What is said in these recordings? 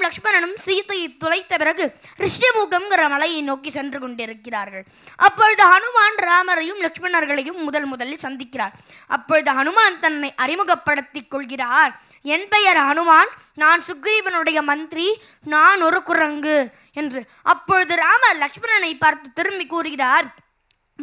ராமரும் லக்ஷ்மணனும் சீதையை துளைத்த பிறகு ரிஷிமுகம்ங்கிற மலையை நோக்கி சென்று கொண்டிருக்கிறார்கள். அப்பொழுது ஹனுமான் ராமரையும் லக்ஷ்மணர்களையும் முதல் முதலில் சந்திக்கிறார். அப்பொழுது ஹனுமான் தன்னை அறிமுகப்படுத்திக் கொள்கிறார். என் பெயர் ஹனுமான் நான் சுக்ரீவனுடைய மந்திரி நான் ஒரு குரங்கு என்று. அப்பொழுது ராமர் லக்ஷ்மணனை பார்த்து திரும்பி கூறுகிறார்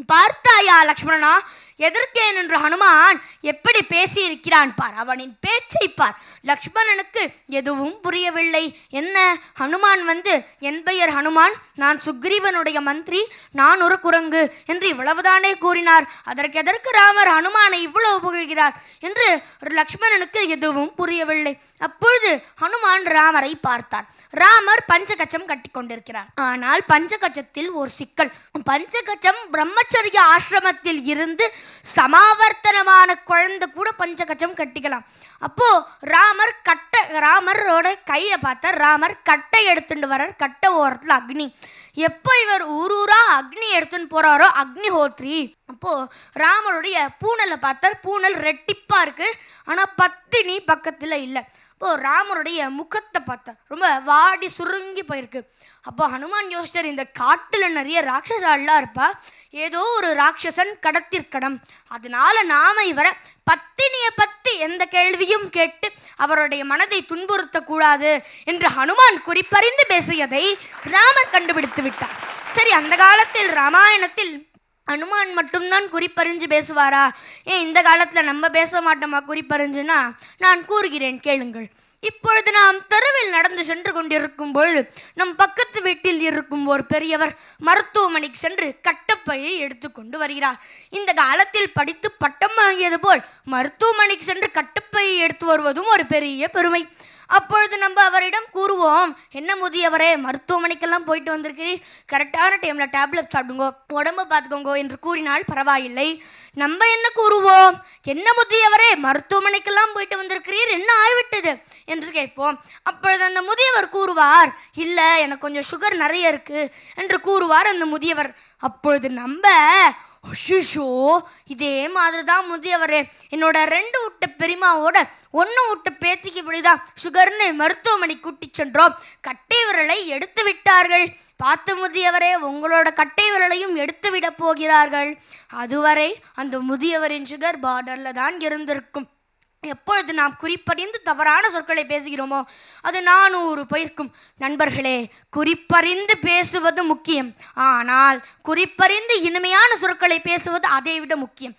பார்த்தாயா லக்ஷ்மணனா எதற்கேன் என்று ஹனுமான் எப்படி பேசியிருக்கிறான் பார். அவனின் பேச்சை பார். லக்ஷ்மணனுக்கு எதுவும் புரியவில்லை. என்ன? ஹனுமான் வந்து என் பெயர் ஹனுமான். நான் சுக்ரீவனுடைய மந்திரி. நான் ஒரு குரங்கு என்று இவ்வளவுதானே கூறினார். அதற்கு எதற்கு ராமர் ஹனுமானை இவ்வளவு புகழ்கிறார் என்று லக்ஷ்மணனுக்கு எதுவும் புரியவில்லை. அப்பொழுது ஹனுமான் ராமரை பார்த்தார். ராமர் பஞ்சகச்சம் கட்டி கொண்டிருக்கிறார். ஆனால் பஞ்சகச்சத்தில் ஒரு சிக்கல். பஞ்சகச்சம் பிரம்மச்சரிய ஆசிரமத்தில் இருந்து சமாவர்த்தனமான குழந்தை கூட பஞ்சகச்சம் கட்டிக்கலாம். அப்போ ராமர் கட்டை ராமரோட கையை பார்த்தார். ராமர் கட்டை எடுத்துட்டு வர்றார். கட்டை ஓரத்தில் அக்னி. எப்போ இவர் ஊர் அக்னி எடுத்துன்னு போறாரோ? அக்னிஹோத்ரி. அப்போது அப்போ ராமருடைய பூனலை பார்த்தார். பூனல் ரெட்டிப்பா இருக்கு. ஆனா பத்தினி பக்கத்துல இல்லை. அப்போ ராமருடைய முகத்தை பார்த்தா ரொம்ப வாடி சுருங்கி போயிருக்கு. அப்போ ஹனுமான் யோசிச்சார் இந்த காட்டுல நிறைய ராட்சசாலாம் இருப்பா. ஏதோ ஒரு ராட்சசன் கடத்திற்கடம் அதனால நாம இவரை பத்தினியை பத்தி எந்த கேள்வியும் கேட்டு அவருடைய மனதை துன்புறுத்தக்கூடாது என்று ஹனுமான் குறிப்பறிந்து பேசியதை ராமர் கண்டுபிடித்து விட்டார். சரி அந்த காலத்தில் ராமாயணத்தில் அனுமான் மட்டும்தான் குறிப்பறிஞ்சு பேசுவாரா? ஏன் இந்த காலத்தில் நம்ம பேச மாட்டோமா குறிப்பறிஞ்சுனா நான் கூறுகிறேன் கேளுங்கள். இப்பொழுது நாம் தெருவில் நடந்து சென்று கொண்டிருக்கும் பொழுது நம் பக்கத்து வீட்டில் இருக்கும் ஒரு பெரியவர் மருத்துவமனைக்கு சென்று கட்டப்பையை எடுத்துக்கொண்டு வருகிறார். இந்த காலத்தில் படித்து பட்டம் வாங்கியது போல் மருத்துவமனைக்கு சென்று கட்டப்பையை எடுத்து வருவதும் ஒரு பெரிய பெருமை. அப்பொழுது நம்ம அவரிடம் கூறுவோம் என்ன முதியவரே மருத்துவமனைக்கெல்லாம் போயிட்டு வந்திருக்கிறீர். கரெக்டான டைமில் டேப்லெட் சாப்பிடுங்கோ உடம்ப பார்த்துக்கோங்கோ என்று கூறினால் பரவாயில்லை. நம்ம என்ன கூறுவோம்? என்ன முதியவரே மருத்துவமனைக்கெல்லாம் போயிட்டு வந்திருக்கிறீர். என்ன ஆய்விட்டது? என்று கேட்போம். அப்பொழுது அந்த முதியவர் கூறுவார் இல்லை எனக்கு கொஞ்சம் சுகர் நிறைய இருக்குது என்று கூறுவார் அந்த முதியவர். அப்பொழுது நம்ம அஷிஷோ இதே மாதிரி தான் முதியவரே. என்னோட ரெண்டு விட்ட பெரியமாவோட ஒன்று விட்ட பேத்திக்கு இப்படிதான் சுகர்னு மருத்துவமனை கூட்டி சென்றோம். கட்டை விரலை எடுத்து விட்டார்கள். பார்த்து முதியவரே உங்களோட கட்டை விரலையும் எடுத்து விட போகிறார்கள். அதுவரை அந்த முதியவரின் சுகர் பார்டரில் தான் இருந்திருக்கும். எப்பொழுது நாம் குறிப்பறிந்து தவறான சொற்களை பேசுகிறோமோ அது நானூறு போயிருக்கும். நண்பர்களே குறிப்பறிந்து பேசுவது முக்கியம். ஆனால் குறிப்பறிந்து இனிமையான சொற்களை பேசுவது அதை விட முக்கியம்.